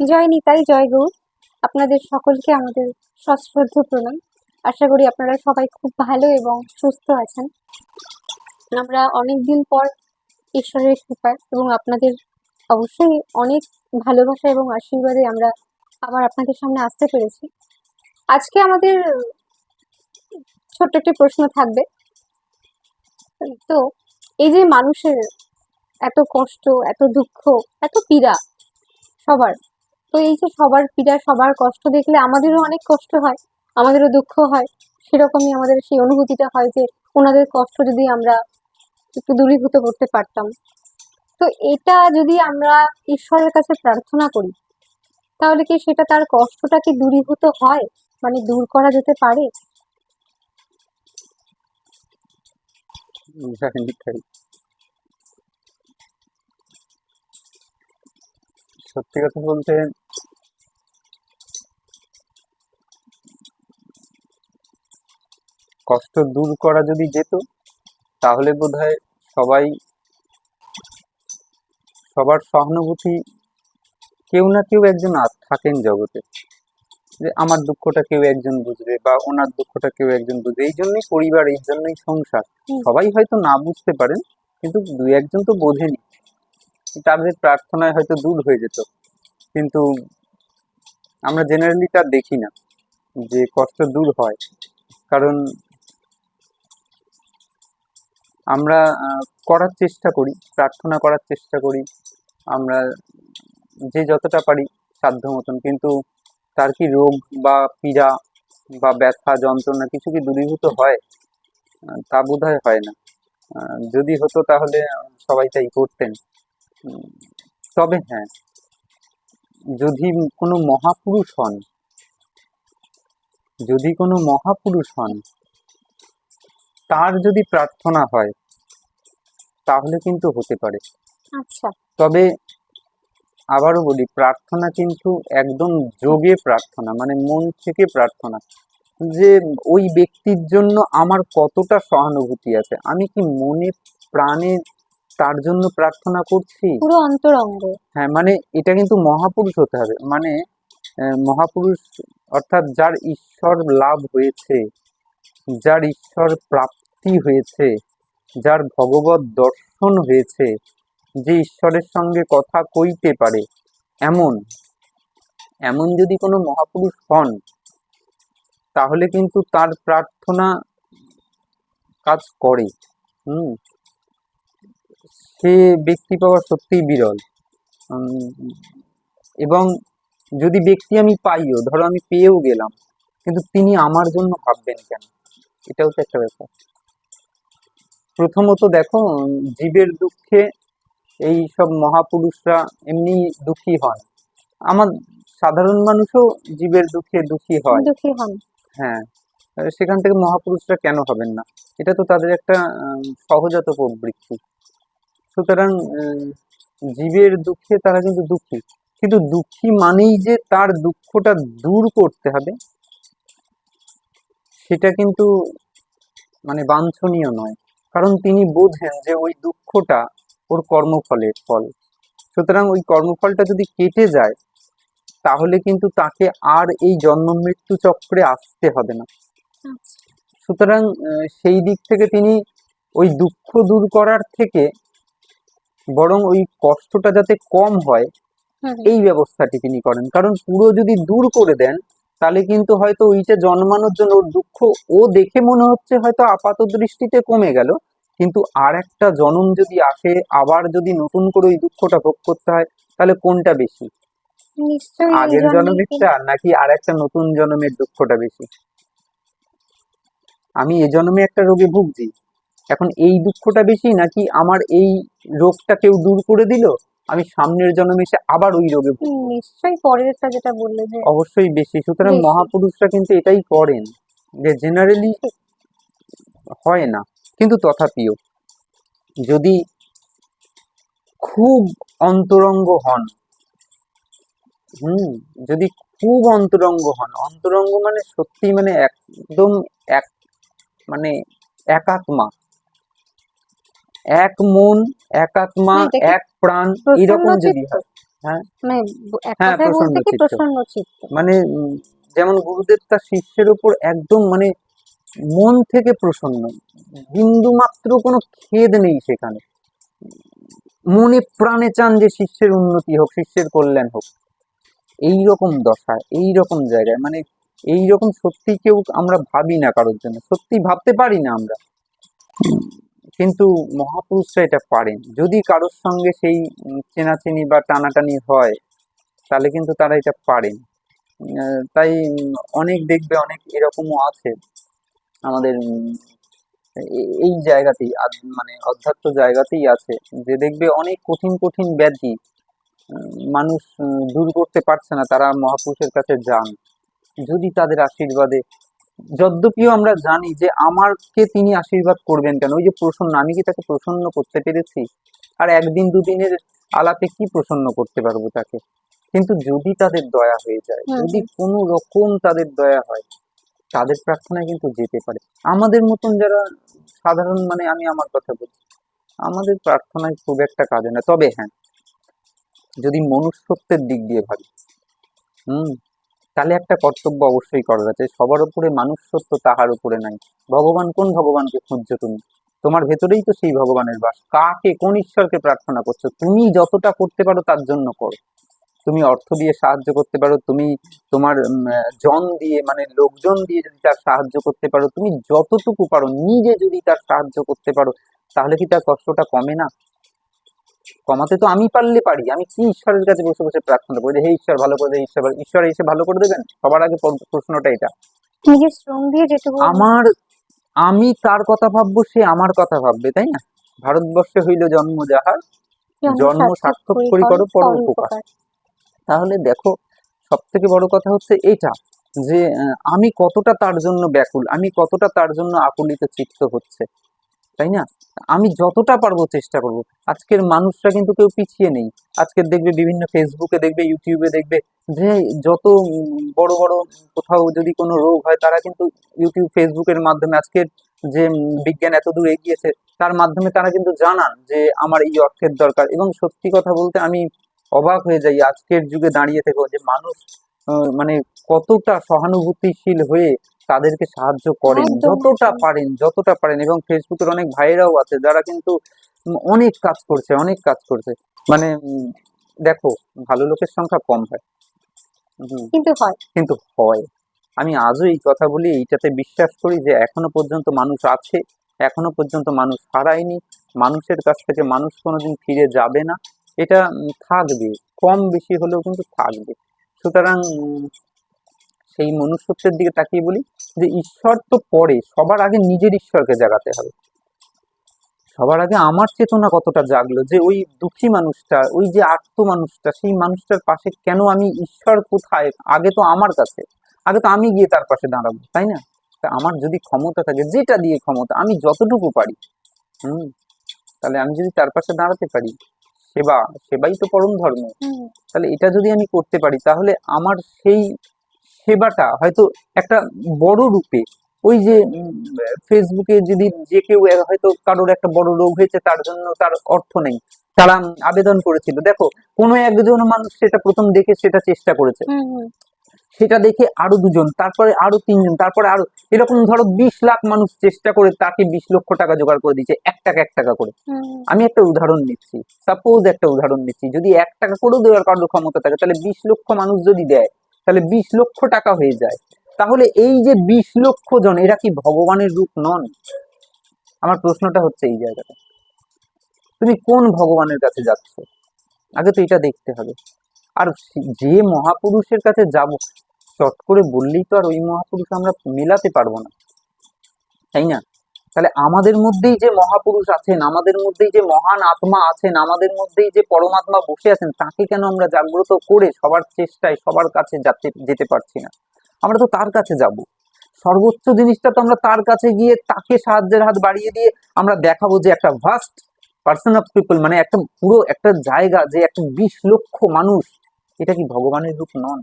জয় নিতাই জয় গৌর আপনাদের সকলকে আমাদের সশ্রদ্ধ প্রণাম। আশা করি আপনারা সবাই খুব ভালো এবং সুস্থ আছেন। আমরা অনেক দিন পর ঈশ্বরের কৃপায় এবং আপনাদের অবশ্যই অনেক ভালোবাসা এবং আশীর্বাদে আমরা আবার আপনাদের সামনে আসতে পেরেছি। আজকে আমাদের ছোট্ট একটি প্রশ্ন থাকবে। তো এই যে মানুষের এত কষ্ট, এত দুঃখ, এত পীড়া সবার তো এই যে সবার পীড়া, সবার কষ্ট দেখলে আমাদেরও অনেক কষ্ট হয়, আমাদেরও দুঃখ হয়। সেরকমই আমাদের সেই অনুভূতিটা হয় যে ওনাদের কষ্ট যদি আমরা একটু দূরীভূত করতে পারতাম। তো এটা যদি আমরা ঈশ্বরের কাছে প্রার্থনা করি, তাহলে কি সেটা তার কষ্টটা কি দূরীভূত হয়? মানে দূর করা যেতে পারে জানি তাই সত্যি কথা বলতে কষ্ট দূর করা যদি যেত তাহলে বোধহয় সবাই সবার সহানুভূতি কেউ না কেউ একজন থাকেন জগতে। যে আমার দুঃখটা কেউ একজন বুঝবে বা ওনার দুঃখটা কেউ একজন বুঝবে এই জন্যই পরিবার এই জন্যই সংসার। সবাই হয়তো না বুঝতে পারেন কিন্তু দুই একজন তো বোঝেনি তাদের প্রার্থনায় হয়তো দূর হয়ে যেত। কিন্তু আমরা জেনারেলি তা দেখি না যে কষ্ট দূর হয়। কারণ আমরা করার চেষ্টা করি, প্রার্থনা করার চেষ্টা করি, আমরা যে যতটা পারি সাধ্য মতন। কিন্তু তার কি রোগ বা পীড়া বা ব্যথা, যন্ত্রণা কিছু কি দূরীভূত হয়? তা বোধহয় হয় না। যদি হতো তাহলে সবাই তাই করতেন। তবে হ্যাঁ যদি কোনো মহাপুরুষ হন যদি কোনো মহাপুরুষ হন তার যদি প্রার্থনা হয় তাহলে কিন্তু হতে পারে। আচ্ছা। তবে আবারও বলি প্রার্থনা কিন্তু একদম যোগে প্রার্থনা মানে মন থেকে প্রার্থনা। যে ওই ব্যক্তির জন্য আমার কতটা সহানুভূতি আছে আমি কি মনে প্রাণে তার জন্য প্রার্থনা করছি। পুরো অন্তরঙ্গ। হ্যাঁ মানে এটা কিন্তু মহাপুরুষ হতে হবে। মানে মহাপুরুষ অর্থাৎ যার ঈশ্বর লাভ হয়েছে যার ঈশ্বর প্রাপ্তি হয়েছে যার ভগবত দর্শন হয়েছে যে ঈশ্বরের সঙ্গে কথা কইতে পারে এমন। এমন যদি কোনো মহাপুরুষ হন তাহলে কিন্তু তার প্রার্থনা কাজ করে। হুম? সে ব্যক্তি পাওয়া সত্যিই বিরল। উম, এবং যদি ব্যক্তি আমি পাইও ধরো আমি পেয়েও গেলাম কিন্তু তিনি আমার জন্য ভাববেন কেন? এটাও তো একটা ব্যাপার। প্রথমত দেখো জীবের দুঃখে এই সব মহাপুরুষরা এমনি দুঃখী হন আমার সাধারণ মানুষও জীবের দুঃখে দুঃখী হয়। দুঃখী হন। হ্যাঁ সেখান থেকে মহাপুরুষরা কেন হবেন না? এটা তো তাদের একটা সহজাত প্রবৃত্তি। সুতরাং জীবের দুঃখে তারা কিন্তু দুঃখী। কিন্তু দুঃখী মানেই যে তার দুঃখটা দূর করতে হবে সেটা কিন্তু মানে বাঞ্ছনীয় নয়। কারণ তিনি বোঝেন যে ওই দুঃখটা ওর কর্মফলের ফল। সুতরাং ওই কর্মফলটা যদি কেটে যায় তাহলে কিন্তু তাকে আর এই জন্ম মৃত্যু চক্রে আসতে হবে না। আচ্ছা। সুতরাং সেই দিক থেকে তিনি ওই দুঃখ দূর করার থেকে বরং ওই কষ্টটা যাতে কম হয় হুম। এই ব্যবস্থাটি তিনি করেন। কারণ পুরো যদি দূর করে দেন তাহলে কিন্তু হয়তো ওইটা জন্মানোর জন্য ওর দুঃখ ও দেখে মনে হচ্ছে হয়তো আপাত দৃষ্টিতে কমে গেল। কিন্তু আর একটা জন্ম যদি আসে আবার যদি নতুন করে ওই দুঃখটা ভোগ করতে হয় তাহলে কোনটা বেশি? আগের জন্মেরটা নাকি আর একটা নতুন জন্মের দুঃখটা বেশি? আমি এ জন্মে একটা রোগে ভুগছি। এখন এই দুঃখটা বেশি নাকি আমার এই রোগটা কেউ দূর করে দিল? আমি সামনের জন্মে এসে আবার ওই রোগে নিশ্চয়ই পরেরটা যেটা বললে যে অবশ্যই বেশি। সুতরাং মহাপুরুষরা কিন্তু এটাই করেন যে জেনারেলি হয় না কিন্তু তথাপিও যদি খুব অন্তরঙ্গ হন হুম যদি খুব অন্তরঙ্গ হন অন্তরঙ্গ মানে সত্যি মানে একদম এক মানে একাত্মা এক মন এক আত্মা এক প্রাণ এরকম যদি হয় হ্যাঁ। মানে হ্যাঁ। প্রসন্ন চিত্ত। মানে যেমন গুরুদেব তার শিষ্যের উপর একদম মানে মন থেকে প্রসন্ন। বিন্দু মাত্র কোনো খেদ নেই সেখানে। মনে প্রাণে চান যে শিষ্যের উন্নতি হোক শিষ্যের কল্যাণ হোক। এই রকম দশা এই রকম জায়গায়। মানে এই রকম সত্যি কেউ আমরা ভাবি না কারোর জন্য। সত্যি ভাবতে পারি না আমরা। কিন্তু মহাপুরুষরা এটা পারেন। যদি কারোর সঙ্গে সেই চেনাচেনি বা টানাটানি হয়, তাহলে কিন্তু তারা এটা পারেন। তাই অনেক দেখবে, অনেক এরকমও আছে আমাদের এই জায়গাতেই মানে অধ্যাত্ম জায়গাতেই আছে যে দেখবে অনেক কঠিন কঠিন ব্যাধি মানুষ দূর করতে পারছে না, তারা মহাপুরুষের কাছে যান। যদি তাদের আশীর্বাদে যদ্যপিও আমরা জানি যে আমারকে তিনি আশীর্বাদ করবেন কেন? ওই যে প্রসন্ন আমি কি তাকে প্রসন্ন করতে পেরেছি? আর একদিন দুদিনের আলাপে কি প্রসন্ন করতে পারব তাকে? কিন্তু যদি তাদের দয়া হয়ে যায় যদি কোনো রকম তাদের দয়া হয় তাদের প্রার্থনায় কিন্তু যেতে পারে। আমাদের মতন যারা সাধারণ মানে আমি আমার কথা বলছি আমাদের প্রার্থনায় খুব একটা কাজে না। তবে হ্যাঁ যদি মনুষ্যত্বের দিক দিয়ে ভাবি হুম তাহলে একটা কর্তব্য অবশ্যই করার আছে। সবার উপরে মানুষ মানুষত্ব তাহার উপরে নাই। ভগবান কোন ভগবানকে খুঁজছো তুমি? তোমার ভেতরেই তো সেই ভগবানের বাস। কাকে, কোন ঈশ্বরকে প্রার্থনা করছ? তুমি যতটা করতে পারো তার জন্য করো। তুমি অর্থ দিয়ে সাহায্য করতে পারো, তুমি তোমার জন দিয়ে মানে লোকজন দিয়ে যদি তার সাহায্য করতে পারো, তুমি যতটুকু পারো, নিজে যদি তার সাহায্য করতে পারো, তাহলে কি তার কষ্টটা কমে না? কমাতে তো আমি পারলে পারি। আমি কি ঈশ্বরের কাছে বসে বসে প্রার্থনা করি হে ঈশ্বর ভালো করে দে ঈশ্বর ঈশ্বর এসে ভালো করে দেবেন? সবার আগে প্রশ্নটা এটা। নিজের শ্রম দিয়ে যেটুকু আমার আমি তার কথা ভাববো সে আমার কথা ভাববে তাই না? ভারতবর্ষে হইল জন্ম যাহার জন্ম সার্থক করি করো পরোপকার। তাহলে দেখো সব থেকে বড় কথা হচ্ছে এটা যে আমি কতটা তার জন্য ব্যাকুল আমি কতটা তার জন্য আকুলিত চিত্ত হচ্ছে। তাই না? আমি যতটা পারব চেষ্টা করব। আজকের মানুষরা কিন্তু কেউ পিছিয়ে নেই। আজকের দেখবে বিভিন্ন ফেসবুকে দেখবে ইউটিউবে দেখবে যে যত বড় বড় কোথাও যদি কোনো রোগ হয়, তারা কিন্তু ইউটিউব ফেসবুকের মাধ্যমে আজকের যে বিজ্ঞান এত দূর এগিয়েছে, তার মাধ্যমে তারা কিন্তু জানান যে আমার এই অর্থের দরকার। এবং সত্যি কথা বলতে আমি অবাক হয়ে যাই আজকের যুগে দাঁড়িয়ে থেকেও যে মানুষ মানে কতটা সহানুভূতিশীল হয়ে তাদেরকে সাহায্য করেন যতটা পারেন যতটা পারেন। এবং ফেসবুকের অনেক ভাইরাও আছে যারা কিন্তু অনেক কাজ করছে অনেক কাজ করছে। মানে দেখো ভালো লোকের সংখ্যা কম হয়। কিন্তু হয়। কিন্তু হয়। আমি আজও এই কথা বলি এইটাতে বিশ্বাস করি যে এখনও পর্যন্ত মানুষ আছে এখনও পর্যন্ত মানুষ হারায়নি মানুষের কাছ থেকে মানুষ কোনোদিন ফিরে যাবে না। এটা থাকবে। কম বেশি হলেও কিন্তু থাকবে। সুতরাং সেই মনুষ্যত্বের দিকে তাকিয়ে বলি যে ঈশ্বর তো পরে সবার আগে নিজের ঈশ্বরকে জাগাতে হবে। সবার আগে আমার চেতনা কতটা জাগলো যে ওই দুঃখী মানুষটা ওই যে আত্ম মানুষটা সেই মানুষটার পাশে কেন আমি ঈশ্বর কোথায়? আগে তো আমার কাছে আগে তো আমি গিয়ে তার পাশে দাঁড়াবো তাই না? তা আমার যদি ক্ষমতা থাকে যেটা দিয়ে ক্ষমতা আমি যতটুকু পারি হুম? তাহলে আমি যদি তার পাশে দাঁড়াতে পারি সেবা সেবাই তো পরম ধর্ম। তাহলে এটা যদি আমি করতে পারি তাহলে আমার সেই সেবাটা হয়তো একটা বড় রূপে ওই যে ফেসবুকে যদি যে কেউ হয়তো কারোর একটা বড় রোগ হয়েছে তার জন্য তার অর্থ নেই। তারা আবেদন করেছিল। দেখো কোনো একজন মানুষ সেটা প্রথম দেখে সেটা চেষ্টা করেছে। সেটা দেখে আরও দুজন তারপরে আরও তিনজন তারপরে আরও এরকম ধরো বিশ লাখ মানুষ চেষ্টা করে তাকে বিশ লক্ষ টাকা জোগাড় করে দিচ্ছে এক টাকা এক টাকা করে। আমি একটা উদাহরণ নিচ্ছি সাপোজ একটা উদাহরণ নিচ্ছি যদি এক টাকা করেও দেওয়ার কারোর ক্ষমতা থাকে তাহলে বিশ লক্ষ মানুষ যদি দেয় তাহলে বিশ লক্ষ টাকা হয়ে যায়। তাহলে এই যে বিশ লক্ষ জন, এরা কি ভগবানের রূপ নন? আমার প্রশ্নটা হচ্ছে এই জায়গাটা। তুমি কোন ভগবানের কাছে যাচ্ছ? আগে তো এটা দেখতে হবে। আর যে মহাপুরুষের কাছে যাব, চট করে বললেই তো আর ওই মহাপুরুষ আমরা মেলাতে পারব না। তাই না? তাহলে আমাদের মধ্যেই যে মহাপুরুষ আছেন, আমাদের মধ্যেই যে মহান আত্মা আছেন, আমাদের মধ্যেই যে পরমাত্মা বসে আছেন, তাকে কেন আমরা জাগ্রত করে সবার চেষ্টায়, সবার কাছে যাতে, যেতে পারছি না? আমরা তো তার কাছে যাব। সর্বোচ্চ জিনিসটা তো আমরা তার কাছে গিয়ে তাকে সাহায্যের হাত বাড়িয়ে দিয়ে আমরা দেখাবো যে একটা ভাস্ট পার্সন অফ পিপল মানে একটা পুরো একটা জায়গা যে একটা বিশ লক্ষ মানুষ, এটা কি ভগবানের রূপ নন?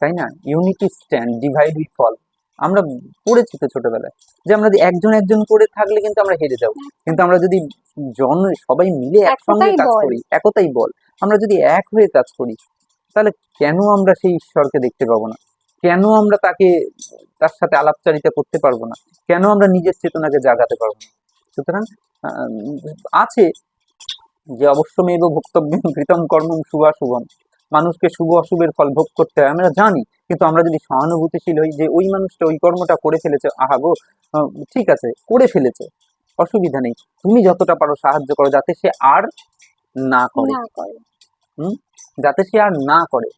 তাই না? Unity stand divide we fall আমরা পড়েছি তো ছোটবেলায়। যে আমরা একজন একজন করে থাকলে কিন্তু আমরা হেরে যাব। কিন্তু আমরা যদি জন সবাই মিলে একসঙ্গে কাজ করি একতাই বল। আমরা যদি এক হয়ে কাজ করি তাহলে কেন আমরা সেই ঈশ্বরকে দেখতে পাবো না? কেন আমরা তাকে তার সাথে আলাপচারিতা করতে পারব না? কেন আমরা নিজের চেতনাকে জাগাতে পারব না? সুতরাং আছে যে অবশ্যমেব ভোক্তব্য কৃতম কর্ম শুভাশুভম। মানুষকে শুভ অশুভের ফল ভোগ করতে হয় আমরা জানি। কিন্তু আমরা যদি সহানুভূতিশীল হই যে ওই মানুষটা ওই কর্মটা করে ফেলেছে আহা গো ঠিক আছে করে ফেলেছে অসুবিধা নেই। তুমি যতটা পারো সাহায্য করো যাতে সে আর না করে। করে। যাতে সে আর না করে।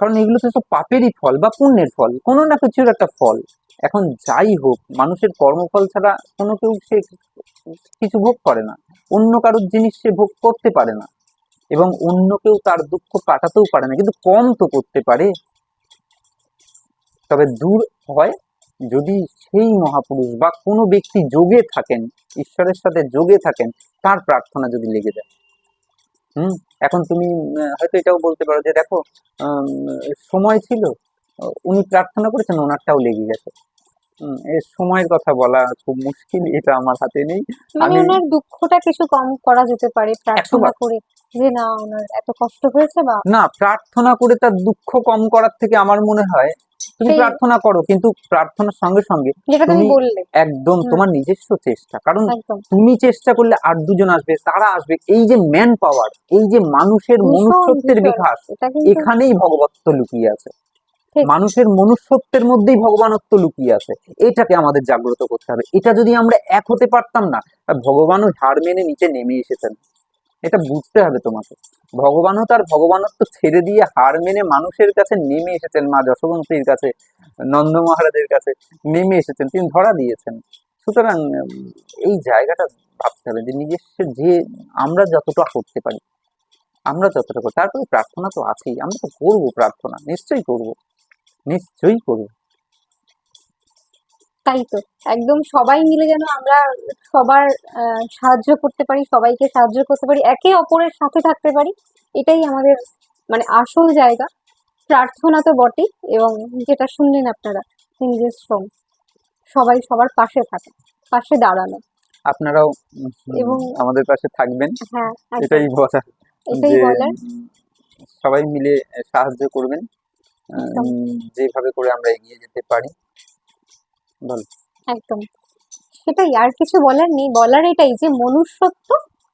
কারণ এগুলো তো পাপেরই ফল বা পুণ্যের ফল কোনো না কিছুর একটা ফল। এখন যাই হোক মানুষের কর্মফল ছাড়া কোনো কেউ সে কিছু ভোগ করে না। অন্য কারোর জিনিস সে ভোগ করতে পারে না। এবং অন্য কেউ তার দুঃখ কাটাতেও পারে না কিন্তু কম তো করতে পারে। তবে দূর হয় যদি সেই মহাপুরুষ বা কোনো ব্যক্তি যোগে থাকেন ঈশ্বরের সাথে যোগে থাকেন তার প্রার্থনা যদি লেগে যায়। হুম? এখন তুমি হয়তো এটাও বলতে পারো যে দেখো সময় ছিল উনি প্রার্থনা করেছেন ওনারটাও লেগে গেছে। সময়ের কথা বলা খুব মুশকিল এটা আমার হাতে নেই। মানে আমি- ওনার দুঃখটা কিছু কম করা যেতে পারে প্রার্থনা করে। যে না ওনার এত কষ্ট হয়েছে বা? না প্রার্থনা করে তার দুঃখ কম করার থেকে আমার মনে হয় তুমি প্রার্থনা করো কিন্তু প্রার্থনার সঙ্গে সঙ্গে তুমি একদম তোমার নিজস্ব চেষ্টা। কারণ তুমি চেষ্টা করলে আর দুজন আসবে তারা আসবে এই যে ম্যান পাওয়ার এই যে মানুষের মনুষ্যত্বের। বিকাশ এখানেই ভগবত্ব লুকিয়ে আছে। মানুষের মনুষ্যত্বের মধ্যেই ভগবানত্ব লুকিয়ে আছে। এটাকে আমাদের জাগ্রত করতে হবে। এটা যদি আমরা এক হতে পারতাম না ভগবানও ঝাড় মেনে নিচে নেমে এসেছেন। এটা বুঝতে হবে তোমাকে। ভগবানও তার ভগবানত্ব ছেড়ে দিয়ে হার মেনে মানুষের কাছে নেমে এসেছেন, মা যশোবন্তীর কাছে, নন্দ মহারাজের কাছে নেমে এসেছেন, তিনি ধরা দিয়েছেন। সুতরাং এই জায়গাটা ভাবতে হবে যে নিজস্ব যে আমরা যতটা করতে পারি, আমরা যতটা করি তারপরে প্রার্থনা তো আছেই, আমরা তো করব প্রার্থনা, নিশ্চয়ই করব নিশ্চয়ই করব। তাই তো। একদম সবাই মিলে যেন আমরা সবার সাহায্য করতে পারি সবাইকে সাহায্য করতে পারি একে অপরের সাথে থাকতে পারি এটাই আমাদের মানে আসল জায়গা। প্রার্থনা তো বটেই এবং যেটা শুনলেন আপনারা নিজের শ্রম সবাই সবার পাশে থাকে পাশে দাঁড়ানো। আপনারাও এবং- আমাদের পাশে থাকবেন হ্যাঁ একদম। এটাই বলা এটাই বলার। সবাই মিলে সাহায্য করবেন। যেভাবে করে আমরা এগিয়ে যেতে পারি। একদম। সেটাই, আর কিছু বলার নেই। বলার এটাই যে মনুষ্যত্ব,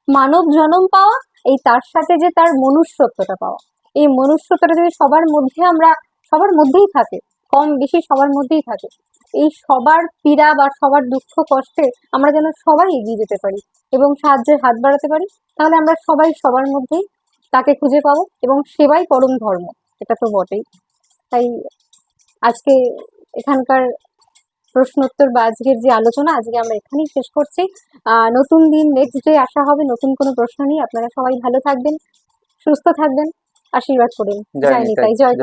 মানব জন্ম পাওয়া, এই তার সাথে যে তার মনুষ্যত্বটা পাওয়া। এই মনুষ্যত্বটা যদি সবার মধ্যে আমরা, সবার মধ্যেই থাকে, কম বেশি সবার মধ্যেই থাকে, এই সবার পীড়া বা সবার দুঃখ কষ্টে আমরা যেন সবাই এগিয়ে যেতে পারি এবং সাহায্যের হাত বাড়াতে পারি, তাহলে আমরা সবাই সবার মধ্যেই তাকে খুঁজে পাবো এবং সেবাই পরম ধর্ম। এটা তো বটেই। তাই আজকে এখানকার প্রশ্নোত্তর বা আজকের যে আলোচনা আজকে আমরা এখানেই শেষ করছি। আহ, নতুন দিন নেক্সট ডে আসা হবে নতুন কোনো প্রশ্ন নিয়ে। আপনারা সবাই ভালো থাকবেন সুস্থ থাকবেন আশীর্বাদ করুন। জয় নিতাই জয়